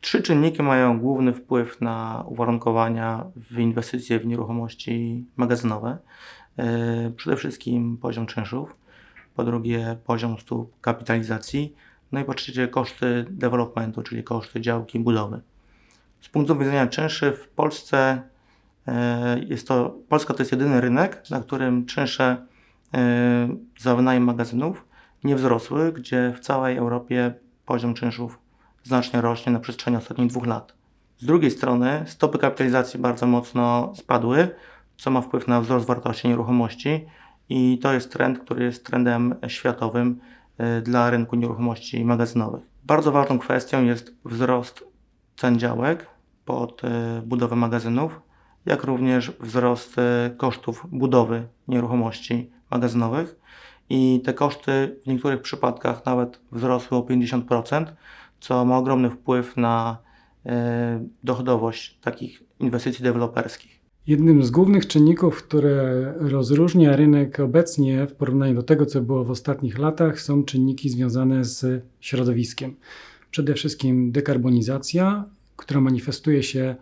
Trzy czynniki mają główny wpływ na uwarunkowania w inwestycje w nieruchomości magazynowe. E, Przede wszystkim poziom czynszów, po drugie poziom stóp kapitalizacji, no i po trzecie koszty developmentu, czyli koszty działki budowy. Z punktu widzenia czynszy w Polsce e, jest to, Polska to jest jedyny rynek, na którym czynsze e, za wynajem magazynów nie wzrosły, gdzie w całej Europie poziom czynszów znacznie rośnie na przestrzeni ostatnich dwóch lat. Z drugiej strony stopy kapitalizacji bardzo mocno spadły, co ma wpływ na wzrost wartości nieruchomości i to jest trend, który jest trendem światowym y, dla rynku nieruchomości magazynowych. Bardzo ważną kwestią jest wzrost cen działek pod y, budowę magazynów, jak również wzrost y, kosztów budowy nieruchomości magazynowych i te koszty w niektórych przypadkach nawet wzrosły o 50%, co ma ogromny wpływ na e, dochodowość takich inwestycji deweloperskich. Jednym z głównych czynników, które rozróżnia rynek obecnie w porównaniu do tego, co było w ostatnich latach, są czynniki związane z środowiskiem. Przede wszystkim dekarbonizacja, która manifestuje się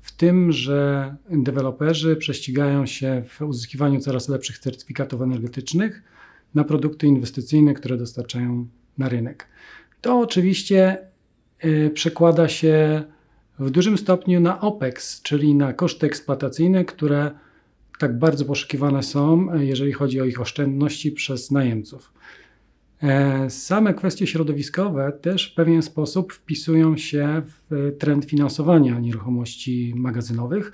w tym, że deweloperzy prześcigają się w uzyskiwaniu coraz lepszych certyfikatów energetycznych na produkty inwestycyjne, które dostarczają na rynek. To oczywiście y, przekłada się w dużym stopniu na OPEX, czyli na koszty eksploatacyjne, które tak bardzo poszukiwane są, y, jeżeli chodzi o ich oszczędności przez najemców. E, Same kwestie środowiskowe też w pewien sposób wpisują się w trend finansowania nieruchomości magazynowych,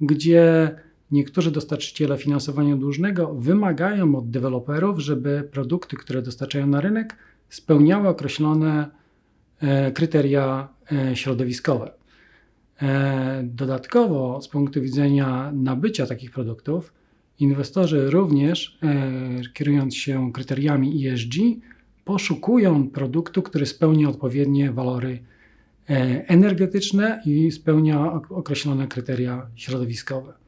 gdzie niektórzy dostarczyciele finansowania dłużnego wymagają od deweloperów, żeby produkty, które dostarczają na rynek, spełniały określone e, kryteria e, środowiskowe. E, Dodatkowo, z punktu widzenia nabycia takich produktów, inwestorzy również, kierując się kryteriami ESG, poszukują produktu, który spełnia odpowiednie walory energetyczne i spełnia ok- określone kryteria środowiskowe.